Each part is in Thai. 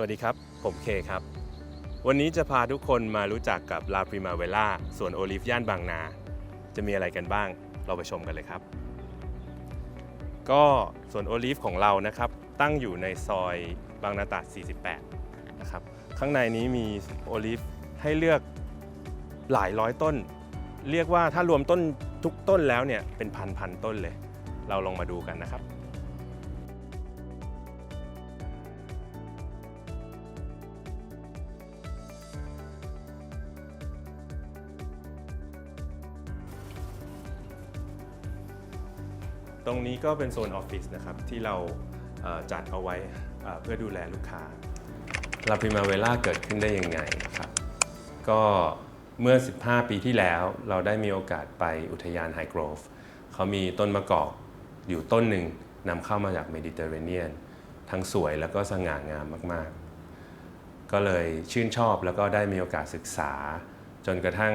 สวัสดีครับ ผมเคครับ วันนี้จะพาทุกคนมารู้จักกับลา p ริมาเวล่าสวนโอลิฟย่านบางนา จะมีอะไรกันบ้าง เราไปชมกันเลยครับ ก็สวนโอลิฟของเรานะครับ ตั้งอยู่ในซอยบางนาตราด 48 นะครับ ข้างในนี้มีโอลิฟให้เลือกหลายร้อยต้น เรียกว่าถ้ารวมต้นทุกต้นแล้วเนี่ยเป็นพันพันต้นเลย เราลองมาดูกันนะครับ ตรงนี้ก็เป็นโซนออฟฟิศนะครับที่เราจัดเอาไว้เพื่อดูแลลูกค้าลาพิมาเวล่าเกิดขึ้นได้ยังไงครับก็เมื่อ 15 ปีที่แล้วเราได้มีโอกาสไปอุทยานไฮโกรฟเขามีต้นมะกอกอยู่ต้นหนึ่งนำเข้ามาจากเมดิเตอร์เรเนียน ทั้งสวยแล้วก็สง่างามมาก ๆ ก็เลยชื่นชอบแล้วก็ได้มีโอกาสศึกษา จนกระทั่ง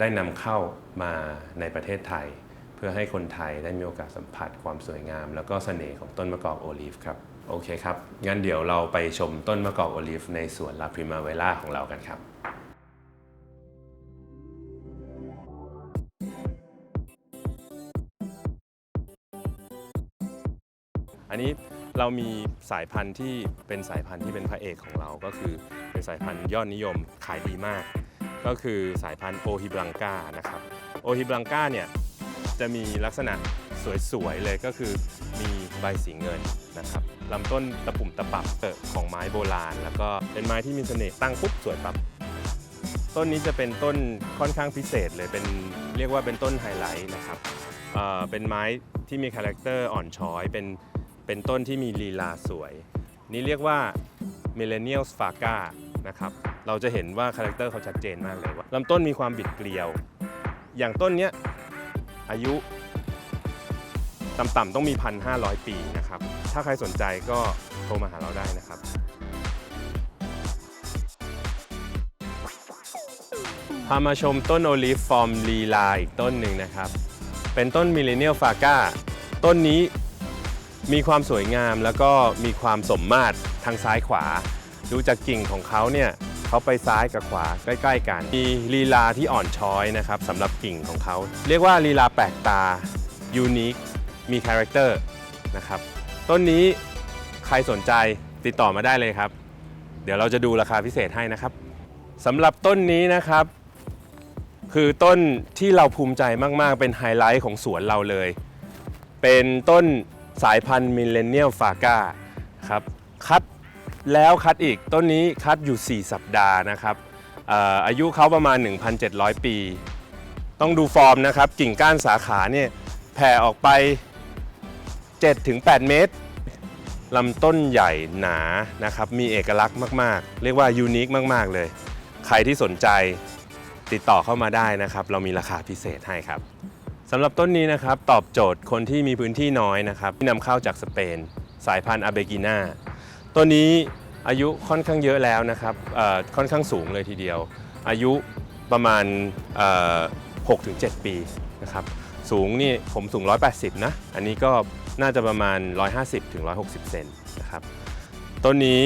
ได้นำเข้ามาในประเทศไทย เพื่อให้คนไทยได้มีโอกาสสัมผัสความสวยงาม แล้วก็เสน่ห์ของต้นมะกอกโอลีฟครับโอเคครับ งั้นเดี๋ยวเราไปชมต้นมะกอกโอลีฟในสวนลาพริมาเวล่าของเรากันครับอันนี้เรามีสายพันธุ์ที่เป็นสายพันธุ์ที่เป็นพระเอกของเราก็คือเป็นสายพันธุ์ยอดนิยมขายดีมาก ก็คือสายพันธุ์โอฮิบลังกานะครับโอฮิบลังกาเนี่ย จะมีลักษณะสวยๆเลยก็คือมีใบสีเงินนะครับลำต้นตะปุ่มตะปับเอ่อของไม้โบราณ แล้วก็เป็นไม้ที่มีเสน่ห์ตั้งปุ๊บสวยปั๊บต้นนี้จะเป็นต้นค่อนข้างพิเศษเลยเป็นเรียกว่าเป็นต้นไฮไลท์นะครับเเป็นไม้ที่มีคาแรคเตอร์อ่อนช้อยเป็นเป็นต้นที่มีลีลาสวย นี่เรียกว่า Millennial s f a g a นะครับเราจะเห็นว่าคาแรคเตอร์เขาชัดเจนมากเลยว่าลำต้นมีความบิดเกลียว อย่างต้นเนี้ย อายุต่ำๆต้องมี 1,500 ปีนะครับ ถ้าใครสนใจก็โทรมาหาเราได้นะครับพามาชมต้นโอลิฟฟอร์มลีลาอีกต้นหนึ่งนะครับ เป็นต้น Millennial f a g a ต้นนี้มีความสวยงามแล้วก็มีความสมมาตรทางซ้ายขวา ดูจากกิ่งของเขาเนี่ย เขาไปซ้ายกับขวาใกล้ ๆ กัน มีลีลาที่อ่อนช้อยนะครับสำหรับกิ่งของเขา เรียกว่าลีลาแปลกตายูนิคมีคาแรคเตอร์นะครับต้นนี้ใครสนใจติดต่อมาได้เลยครับ เดี๋ยวเราจะดูราคาพิเศษให้นะครับสำหรับต้นนี้นะครับ คือต้นที่เราภูมิใจมาก ๆ เป็นไฮไลท์ของสวนเราเลย เป็นต้นสายพันธุ์มิเลเนียลฟาก้าครับคัด แล้วคัดอีกต้นนี้คัดอยู่ 4 สัปดาห์นะครับเอ่ออายุเขาประมาณ 1,700 ปี ต้องดูฟอร์มนะครับ กิ่งก้านสาขาเนี่ยแผ่ออกไป 7-8 เมตรลำต้นใหญ่หนานะครับ มีเอกลักษณ์มาก ๆ เรียกว่ายูนิคมาก ๆ เลย ใครที่สนใจติดต่อเข้ามาได้นะครับ เรามีราคาพิเศษให้ครับสำหรับต้นนี้นะครับ ตอบโจทย์คนที่มีพื้นที่น้อยนะครับ ที่นำเข้าจากสเปน สายพันธุ์อาเบกิน่า ต้นนี้อายุค่อนข้างเยอะแล้วนะครับค่อนข้างสูงเลยทีเดียว อายุประมาณ 6-7 ปีนะครับสูงนี่ผมสูง 180 นะ อันนี้ก็น่าจะประมาณ 150-160 เซนนะครับต้นนี้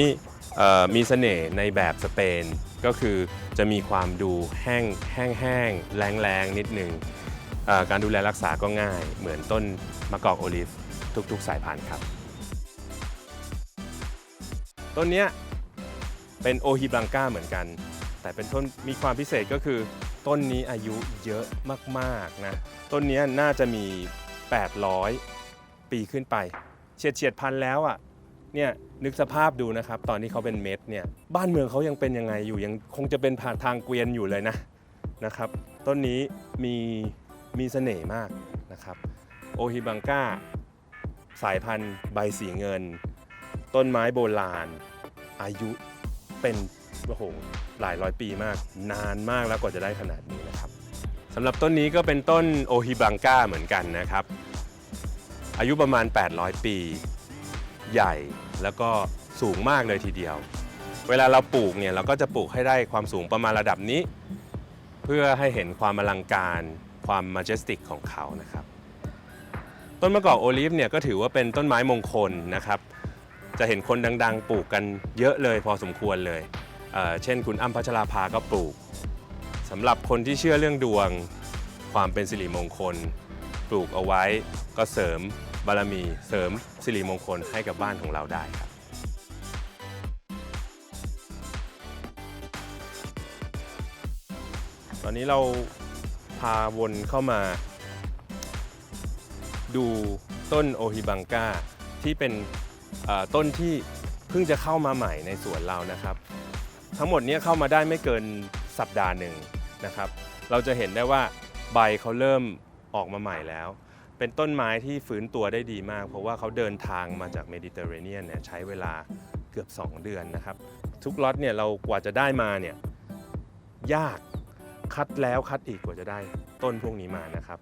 มีเสน่ห์ในแบบสเปนก็คือจะมีความดูแห้งแห้งแห้งแรงแรงนิดนึงเอ่อการดูแลรักษาก็ง่ายเหมือนต้นมะกอกโอลิฟทุก ๆ สายพันธุ์ครับ ต้นเนี้ยเป็นโอฮิบลังกาเหมือนกัน แต่เป็นต้นมีความพิเศษก็คือ ต้นนี้อายุเยอะมากๆนะต้นนี้น่าจะมี 800 ปีขึ้นไป เฉียดเฉียดพันแล้วอะ่ะเนี่ยนึกสภาพดูนะครับ ตอนที่เขาเป็นเม็ดเนี่ยบ้านเมืองเขายังเป็นยังไงอยู่ยังคงจะเป็นผ่านทางเกวียนอยู่เลยนะนะครับ ต้นนี้มีมีเสน่ห์มากนะครับ โอฮิบังกาสายพันธุ์ใบสีเงิน ต้นไม้โบราณ อายุเป็นโอ้โหหลายร้อยปีมาก นานมากแล้วกว่าจะได้ขนาดนี้นะครับสำหรับต้นนี้ก็เป็นต้นโอฮิบังกาเหมือนกันนะครับ อายุประมาณ 800 ปี ใหญ่แล้วก็สูงมากเลยทีเดียว เวลาเราปลูกเนี่ยเราก็จะปลูกให้ได้ความสูงประมาณระดับนี้ เพื่อให้เห็นความอลังการความมาเจสติกของเขานะครับ ต้นมะกอกโอลิฟเนี่ยก็ถือว่าเป็นต้นไม้มงคลนะครับ จะเห็นคนดังๆ ปลูกกันเยอะเลยพอสมควรเลยเเช่นคุณอ้ำพัชราภาก็ปลูกสำหรับคนที่เชื่อเรื่องดวงความเป็นสิริมงคล ปลูกเอาไว้ก็เสริมบารมีเสริมสิริมงคลให้กับบ้านของเราได้ครับตอนนี้เราพาวนเข้ามา ดูต้นโอฮิบังกาที่เป็น ต้นที่เพิ่งจะเข้ามาใหม่ในสวนเรานะครับ ทั้งหมดนี้เข้ามาได้ไม่เกินสัปดาห์หนึ่งนะครับ เราจะเห็นได้ว่าใบเขาเริ่มออกมาใหม่แล้ว เป็นต้นไม้ที่ฟื้นตัวได้ดีมาก เพราะว่าเขาเดินทางมาจากเมดิเตอร์เรเนียนเนี่ยใช้เวลาเกือบ 2 เดือนนะครับ ทุกล็อตเนี่ยเรากว่าจะได้มาเนี่ยยากคัดแล้วคัดอีกกว่าจะได้ต้นพวกนี้มานะครับ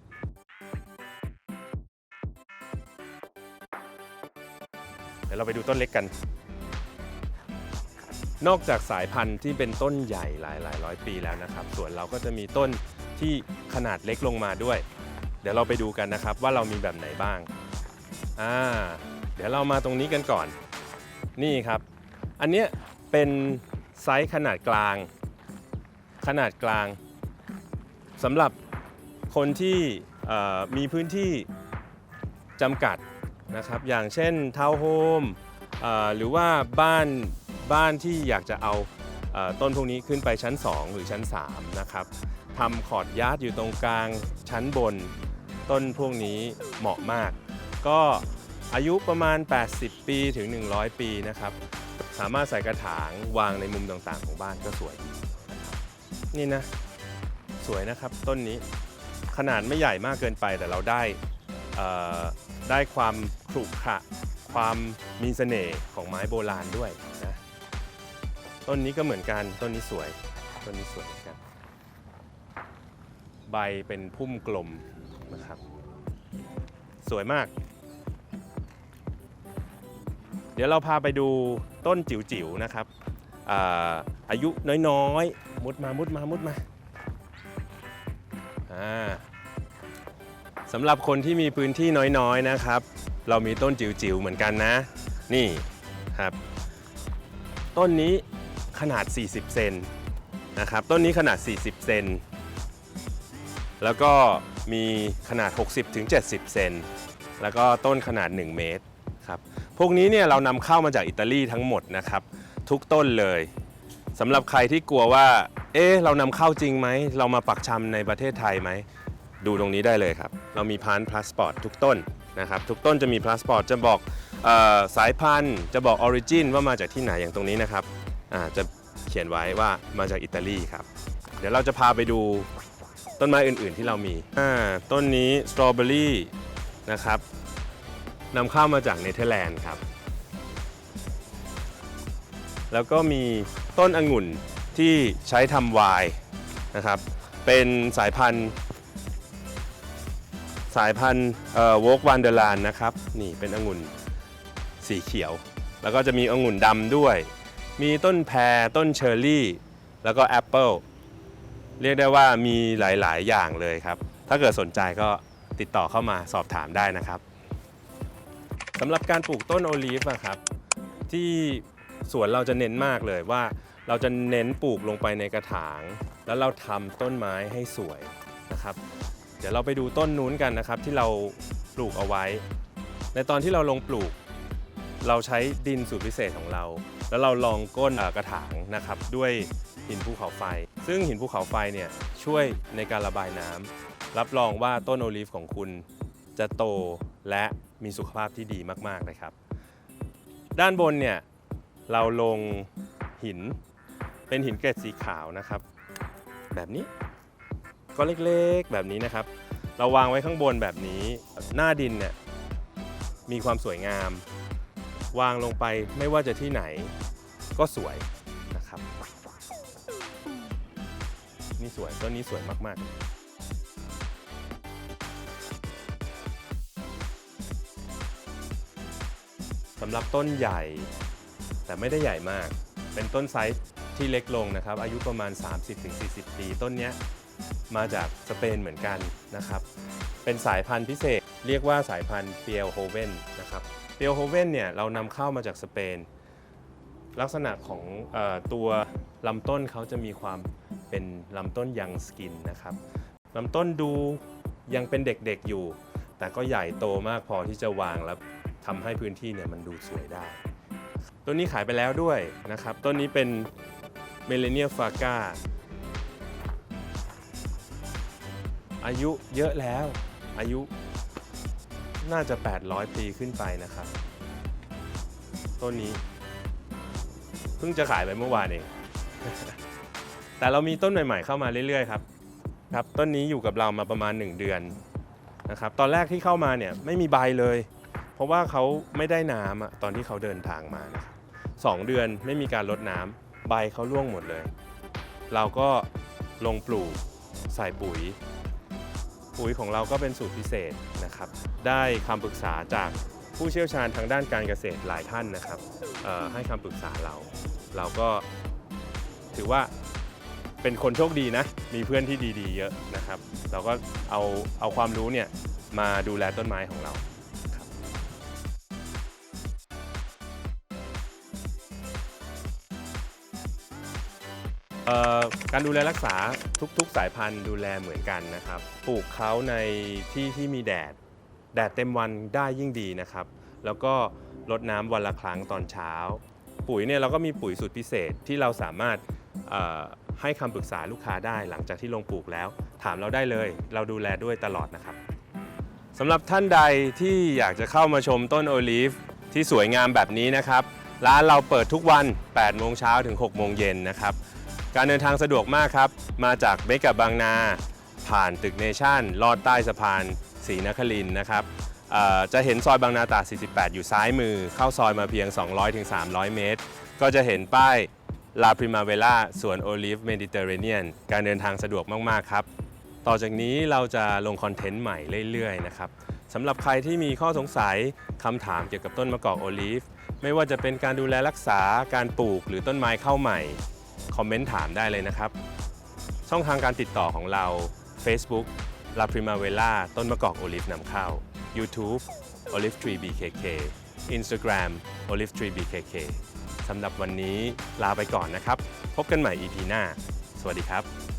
ดี๋ยวเราไปดูต้นเล็กกัน นอกจากสายพันธุ์ที่เป็นต้นใหญ่หลายหลายร้อยปีแล้วนะครับส่วนเราก็จะมีต้นที่ขนาดเล็กลงมาด้วย เดี๋ยวเราไปดูกันนะครับว่าเรามีแบบไหนบ้างอ่าเดี๋ยวเรามาตรงนี้กันก่อน นี่ครับ อันเนี้ยเป็นไซส์ขนาดกลาง ขนาดกลางสำหรับคนที่มีพื้นที่จำกัด นะครับอย่างเช่นทาวน์โฮมหรือว่าบ้านบ้านที่อยากจะเอาต้นพวกนี้ขึ้นไปชั้น 2 หรือชั้น 3 นะครับทำคอร์ดยาร์ดอยู่ตรงกลางชั้นบน ต้นพวกนี้เหมาะมาก ก็อายุประมาณ 80 ปีถึง 100 ปีนะครับ สามารถใส่กระถางวางในมุมต่างๆ ของบ้านก็สวยดีนะครับนี่นะ สวยนะครับต้นนี้ขนาดไม่ใหญ่มากเกินไปแต่เราได้ ได้ความขรุขระความมีเสน่ห์ของไม้โบราณด้วยนะต้นนี้ก็เหมือนกันต้นนี้สวย ต้นนี้สวยเหมือนกัน ใบเป็นพุ่มกลมนะครับ สวยมาก เดี๋ยวเราพาไปดูต้นจิ๋วๆนะครับอาอายุน้อยๆ มุดมามุดมามุดมาอ่า สำหรับคนที่มีพื้นที่น้อยๆนะครับ เรามีต้นจิ๋วๆเหมือนกันนะ นี่ครับ ต้นนี้ขนาด 40 เซนนะครับ ต้นนี้ขนาด 40 เซนแล้วก็มีขนาด 60-70 เซนแล้วก็ต้นขนาด 1 เมตรครับ พวกนี้เนี่ยเรานำเข้ามาจากอิตาลีทั้งหมดนะครับ ทุกต้นเลยสำหรับใครที่กลัวว่า เอ๊ะ เรานำเข้าจริงไหม เรามาปักชำในประเทศไทยไหม ดูตรงนี้ได้เลยครับ เรามีพานพาสปอร์ตทุกต้นนะครับ ทุกต้นจะมีพาสปอร์ตจะบอกออสายพันธุ์ จะบอกออริจินว่ามาจากที่ไหนอย่างตรงนี้นะครับจะเขียนไว้ว่ามาจากอิตาลีครับ เดี๋ยวเราจะพาไปดูต้นไม้อื่น ๆ ที่เรามีต้นนี้สตรอเบอรี่นะครับนำเข้ามาจากเนเธอร์แลนด์ครับ แล้วก็มีต้นองุ่นที่ใช้ทำไวน์นะครับ เป็นสายพันธุ์ สายพันธุ์วอกวันเดอร์ลานนะครับ นี่เป็นองุ่นสีเขียว แล้วก็จะมีองุ่นดำด้วย มีต้นแพรต้นเชอร์รี่ แล้วก็แอปเปิลเรียกได้ว่ามีหลาย ๆ อย่างเลยครับ ถ้าเกิดสนใจก็ติดต่อเข้ามาสอบถามได้นะครับสำหรับการปลูกต้นโอลีฟอะครับ ที่สวนเราจะเน้นมากเลยว่าเราจะเน้นปลูกลงไปในกระถาง แล้วเราทำต้นไม้ให้สวยนะครับ เดี๋ยวเราไปดูต้นนู้นกันนะครับ ที่เราปลูกเอาไว้ ในตอนที่เราลงปลูก เราใช้ดินสูตรพิเศษของเรา แล้วเราลองก้นกระถางนะครับ ด้วยหินภูเขาไฟ ซึ่งหินภูเขาไฟเนี่ยช่วยในการระบายน้ำรับรองว่าต้นโอลีฟของคุณจะโตและมีสุขภาพที่ดีมากๆนะครับ ด้านบนเนี่ยเราลงหินเป็นหินเกรดสีขาวนะครับ แบบนี้ ก็เล็กๆแบบนี้นะครับ เราวางไว้ข้างบนแบบนี้ หน้าดินเนี่ยมีความสวยงาม วางลงไปไม่ว่าจะที่ไหนก็สวยนะครับ นี่สวยต้นนี้สวยมากๆสำหรับต้นใหญ่แต่ไม่ได้ใหญ่มาก เป็นต้นไซส์ที่เล็กลงนะครับ อายุประมาณ 30-40 ปี ต้นเนี้ย มาจากสเปนเหมือนกันนะครับ เป็นสายพันธุ์พิเศษ เรียกว่าสายพันธุ์เปียลโฮเวนนะครับเเดลโฮเวนเนี่ยเรานำเข้ามาจากสเปน ลักษณะของออตัวลำต้นเขาจะมีความเป็นลำต้นยังสกินนะครับลำต้นดูยังเป็นเด็กๆอยู่ แต่ก็ใหญ่โตมากพอที่จะวางแล้วทำให้พื้นที่เนี่ยมันดูสวยได้ ต้นนี้ขายไปแล้วด้วยนะครับ ต้นนี้เป็นเมเลเนียฟากา อายุเยอะแล้ว อายุน่าจะ 800 ปีขึ้นไปนะครับ ต้นนี้ เพิ่งจะขายไปเมื่อวานเอง แต่เรามีต้นใหม่ ๆ เข้ามาเรื่อยๆ ครับ ครับ ต้นนี้อยู่กับเรามาประมาณ 1 เดือนนะครับ ตอนแรกที่เข้ามาเนี่ยไม่มีใบเลย เพราะว่าเขาไม่ได้น้ำอะตอนที่เขาเดินทางมานะครับสองเดือนไม่มีการลดน้ำใบเขาร่วงหมดเลย เราก็ลงปลูกใส่ปุ๋ย ปุ๋ยของเราก็เป็นสูตรพิเศษนะครับ ได้คำปรึกษาจากผู้เชี่ยวชาญทางด้านการเกษตรหลายท่านนะครับให้คำปรึกษาเรา เราก็ถือว่าเป็นคนโชคดีนะ มีเพื่อนที่ดีๆ เยอะนะครับ เราก็เอาเอาความรู้เนี่ยมาดูแลต้นไม้ของเรา การดูแลรักษาทุกๆ สายพันธุ์ดูแลเหมือนกันนะครับ ปลูกเขาในที่ที่มีแดด แดดเต็มวันได้ยิ่งดีนะครับ แล้วก็รดน้ำวันละครั้งตอนเช้า ปุ๋ยเนี่ยเราก็มีปุ๋ยสูตรพิเศษที่เราสามารถให้คำปรึกษาลูกค้าได้หลังจากที่ลงปลูกแล้ว ถามเราได้เลย เราดูแลด้วยตลอดนะครับสำหรับท่านใดที่อยากจะเข้ามาชมต้นโอลีฟที่สวยงามแบบนี้นะครับ ร้านเราเปิดทุกวัน 8 โมงเช้าถึง 6 โมงเย็นนะครับ การเดินทางสะดวกมากครับ มาจากเมกะบางนา ผ่านตึกเนชั่น ลอดใต้สะพานศรีนครินนะครับจะเห็นซอยบางนาตรา48 อยู่ซ้ายมือ เข้าซอยมาเพียง 200-300 เมตร ก็จะเห็นป้ายลาพริมาเวล่าสวนโอลิฟเมดิเตอร์เรเนียน การเดินทางสะดวกมาก ๆ ครับ ต่อจากนี้เราจะลงคอนเทนต์ใหม่เรื่อย ๆ นะครับสำหรับใครที่มีข้อสงสัยคำถามเกี่ยวกับต้นมะกอกโอลิฟ ไม่ว่าจะเป็นการดูแลรักษาการปลูกหรือต้นไม้เข้าใหม่ คอมเมนต์ถามได้เลยนะครับ ช่องทางการติดต่อของเรา Facebook La Primavera ต้นมะกอกโอลิฟนำเข้า YouTube Olive Tree BKK Instagram Olive Tree BKK สำหรับวันนี้ลาไปก่อนนะครับ พบกันใหม่ EP หน้า สวัสดีครับ